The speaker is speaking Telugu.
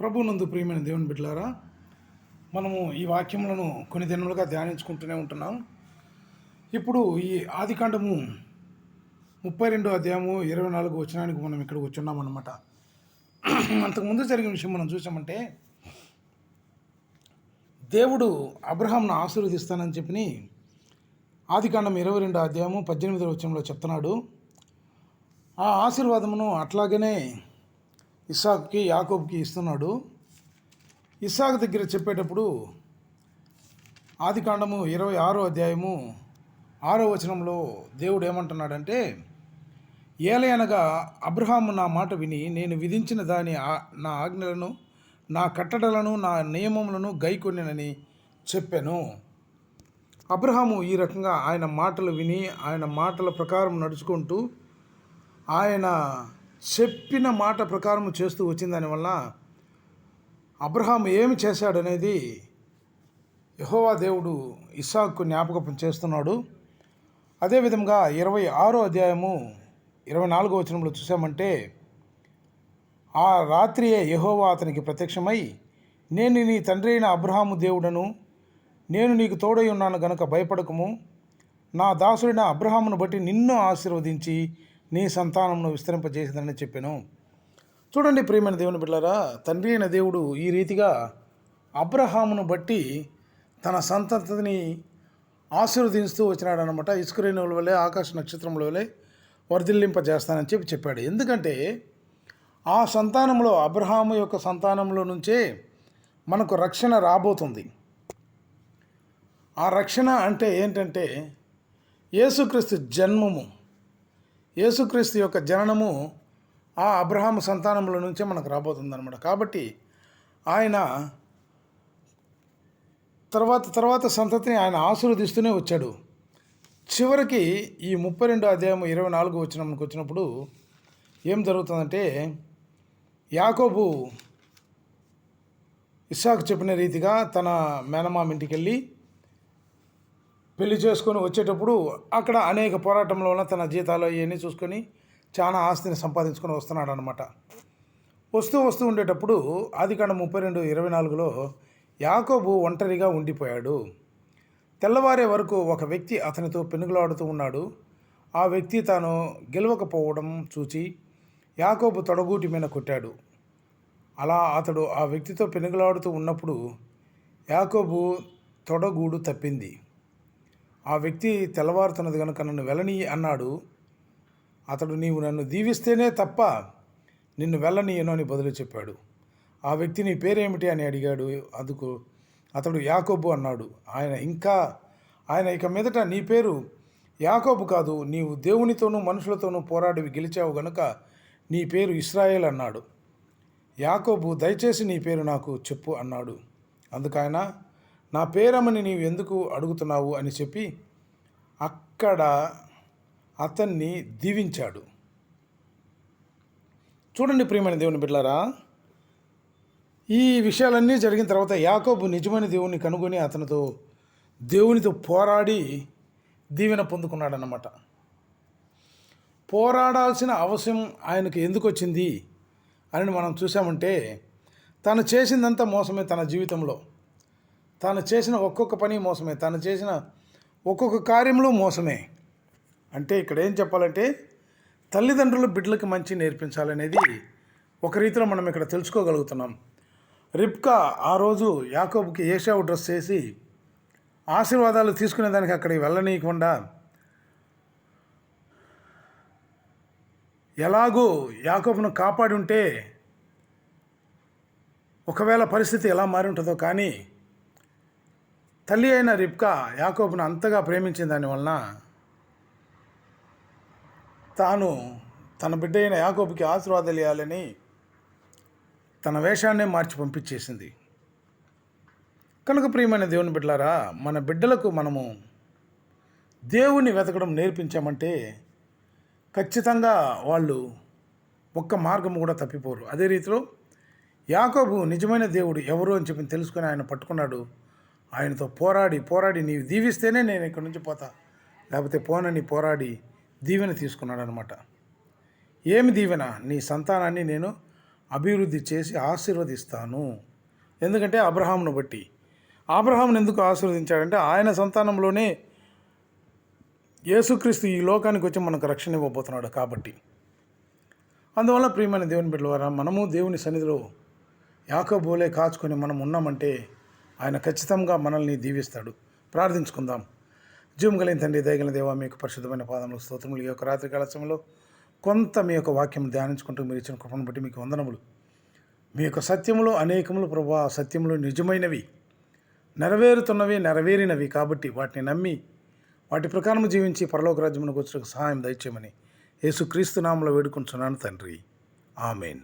ప్రభునందు ప్రియమైన దేవుని బిడ్డలారా మనము ఈ వాక్యములను కొన్ని దినములుగా ధ్యానించుకుంటూనే ఉంటున్నాం. ఇప్పుడు ఈ ఆదికాండము ముప్పై రెండో అధ్యాయము ఇరవై నాలుగు వచనానికి మనం ఇక్కడ వచ్చున్నాం అనమాట అంతకుముందు జరిగిన విషయం మనం చూసామంటే దేవుడు అబ్రహాంను ఆశీర్వదిస్తానని చెప్పి ఆదికాండం ఇరవై రెండో అధ్యాయము పద్దెనిమిదో వచ్చంలో చెప్తున్నాడు. ఆ ఆశీర్వాదమును అట్లాగనే ఇసాక్కి యాకోబ్కి ఇస్తున్నాడు. ఇసాక్ దగ్గర చెప్పేటప్పుడు ఆదికాండము ఇరవై ఆరో అధ్యాయము ఆరో వచనంలో దేవుడు ఏమంటున్నాడంటే ఏలయనగా అబ్రహాము నా మాట విని నేను విధించిన దాని నా ఆజ్ఞలను నా కట్టడలను నా నియమములను గైకొనినని చెప్పాను. అబ్రహాము ఈ రకంగా ఆయన మాటలు విని ఆయన మాటల ప్రకారం నడుచుకుంటూ ఆయన చెప్పిన మాట ప్రకారం చేస్తూ వచ్చిన దానివల్ల అబ్రహాం ఏమి చేశాడనేది యహోవా దేవుడు ఇస్సాకు జ్ఞాపకం చేస్తున్నాడు. అదేవిధంగా ఇరవై ఆరో అధ్యాయము ఇరవై నాలుగో వచనంలో చూసామంటే ఆ రాత్రియే యహోవా అతనికి ప్రత్యక్షమై నేను నీ తండ్రి అయిన అబ్రహాము దేవుడను నేను నీకు తోడై ఉన్నాను గనక భయపడకము. నా దాసుడైన అబ్రహామును బట్టి నిన్ను ఆశీర్వదించి నీ సంతానమును విస్తరింపజేసిందని చెప్పాను. చూడండి ప్రియమైన దేవుని బిడ్డారా తండ్రి అయిన దేవుడు ఈ రీతిగా అబ్రహామును బట్టి తన సంతతిని ఆశీర్వదిస్తూ వచ్చినాడు అనమాట ఇసుకరేణువుల వలె ఆకాశ నక్షత్రముల వలె వర్ధిల్లింపజేస్తానని చెప్పి చెప్పాడు. ఎందుకంటే ఆ సంతానంలో అబ్రహాము యొక్క సంతానంలో నుంచే మనకు రక్షణ రాబోతుంది. ఆ రక్షణ అంటే ఏంటంటే యేసుక్రీస్తు జన్మము. యేసుక్రీస్తు యొక్క జననము ఆ అబ్రహాం సంతానంలో నుంచే మనకు రాబోతుంది అనమాట కాబట్టి ఆయన తర్వాత తర్వాత సంతతిని ఆయన ఆశీర్వదిస్తూనే వచ్చాడు. చివరికి ఈ ముప్పై రెండు అధ్యాయం ఇరవై నాలుగు వచ్చినకు వచ్చినప్పుడు ఏం జరుగుతుందంటే యాకోబు ఇస్సాకు చెప్పిన రీతిగా తన మేనమామ ఇంటికి వెళ్ళి పెళ్ళి చేసుకొని వచ్చేటప్పుడు అక్కడ అనేక పోరాటంలో ఉన్న తన జీతాలు అవన్నీ చూసుకొని చాలా ఆస్తిని సంపాదించుకొని వస్తున్నాడు అనమాట వస్తూ వస్తూ ఉండేటప్పుడు ఆదికాండ ముప్పై రెండు ఇరవై నాలుగులో యాకోబు ఒంటరిగా ఉండిపోయాడు. తెల్లవారే వరకు ఒక వ్యక్తి అతనితో పెనుగులాడుతూ ఉన్నాడు. ఆ వ్యక్తి తాను గెలవకపోవడం చూచి యాకోబు తొడగూటి మీద కొట్టాడు. అలా అతడు ఆ వ్యక్తితో పెనుగులాడుతూ ఉన్నప్పుడు యాకోబు తొడగూడు తప్పింది. ఆ వ్యక్తి తెల్లవారుతున్నది కనుక నన్ను వెళ్ళని అన్నాడు. అతడు నీవు నన్ను దీవిస్తేనే తప్ప నిన్ను వెళ్ళనీయను అని బదులు చెప్పాడు. ఆ వ్యక్తి నీ పేరేమిటి అని అడిగాడు. అందుకు అతడు యాకోబు అన్నాడు. ఆయన ఇంకా ఆయన ఇక మీదట నీ పేరు యాకోబు కాదు నీవు దేవునితోనూ మనుషులతోనూ పోరాడి గెలిచావు గనుక నీ పేరు ఇస్రాయేల్ అన్నాడు. యాకోబు దయచేసి నీ పేరు నాకు చెప్పు అన్నాడు. అందుకైనా నా పేరమ్మని నీవు ఎందుకు అడుగుతున్నావు అని చెప్పి అక్కడ అతన్ని దీవించాడు. చూడండి ప్రియమైన దేవుని బిడ్డలారా ఈ విషయాలన్నీ జరిగిన తర్వాత యాకోబు నిజమైన దేవుని కనుగొని అతనితో దేవునితో పోరాడి దీవెన పొందుకున్నాడన్నమాట. పోరాడాల్సిన అవసరం ఆయనకు ఎందుకు వచ్చింది అని మనం చూసామంటే తను చేసిందంతా మోసమే తన జీవితంలో. తాను చేసిన ఒక్కొక్క పని మోసమే తను చేసిన ఒక్కొక్క కార్యంలో మోసమే. అంటే ఇక్కడ ఏం చెప్పాలంటే తల్లిదండ్రులు బిడ్డలకి మంచి నేర్పించాలనేది ఒక రీతిలో మనం ఇక్కడ తెలుసుకోగలుగుతున్నాం. రిప్కా ఆ రోజు యాకోబ్కి ఏషావు డ్రెస్ చేసి ఆశీర్వాదాలు తీసుకునేదానికి అక్కడికి వెళ్ళనీయకుండా ఎలాగో యాకోబును కాపాడి ఉంటే ఒకవేళ పరిస్థితి ఎలా మారి ఉంటుందో కానీ తల్లి అయిన రిప్కా యాకోబును అంతగా ప్రేమించిన దానివలన తాను తన బిడ్డ అయిన యాకోబుకి ఆశీర్వాదాలు ఇవ్వాలని తన వేషాన్నే మార్చి పంపించేసింది. కనుక ప్రియమైన దేవుని బిడ్డలారా మన బిడ్డలకు మనము దేవుణ్ణి వెతకడం నేర్పించామంటే ఖచ్చితంగా వాళ్ళు ఒక్క మార్గం కూడా తప్పిపోరు. అదే రీతిలో యాకోబు నిజమైన దేవుడు ఎవరు అని చెప్పి తెలుసుకొని ఆయన పట్టుకున్నాడు. ఆయనతో పోరాడి పోరాడి నీవు దీవిస్తేనే నేను ఇక్కడి నుంచి పోతా. లేకపోతే పోనని పోరాడి దీవెన తీసుకున్నాడు అనమాట ఏమి దీవెన? నీ సంతానాన్ని నేను అభివృద్ధి చేసి ఆశీర్వదిస్తాను. ఎందుకంటే అబ్రహామును బట్టి. అబ్రహాంను ఎందుకు ఆశీర్వదించాడంటే ఆయన సంతానంలోనే యేసుక్రీస్తు ఈ లోకానికి వచ్చి మనకు రక్షణ ఇవ్వబోతున్నాడు కాబట్టి. అందువల్ల ప్రియమైన దేవుని బిడ్డల వారా మనము దేవుని సన్నిధిలో యాకోబోలే కాచుకొని మనం ఉన్నామంటే ఆయన ఖచ్చితంగా మనల్ని దీవిస్తాడు. ప్రార్థించుకుందాం. జీవం కలిగిన తండ్రి దయగల దేవా మీకు పరిశుద్ధమైన పాదములు స్తోత్రములు ఈ యొక్క రాత్రి కాల సమయంలో కొంత మీ యొక్క వాక్యం ధ్యానించుకుంటూ మీరు ఇచ్చిన కృపను బట్టి మీకు వందనములు. మీ యొక్క సత్యములు అనేకములు ప్రభు ఆ సత్యములు నిజమైనవి నెరవేరుతున్నవి నెరవేరినవి కాబట్టి వాటిని నమ్మి వాటి ప్రకారం జీవించి పరలోక రాజ్యమునకు వచ్చిన సహాయం దయచేయమని యేసుక్రీస్తు నామంలో వేడుకుంటున్నాను తండ్రి. ఆమెన్.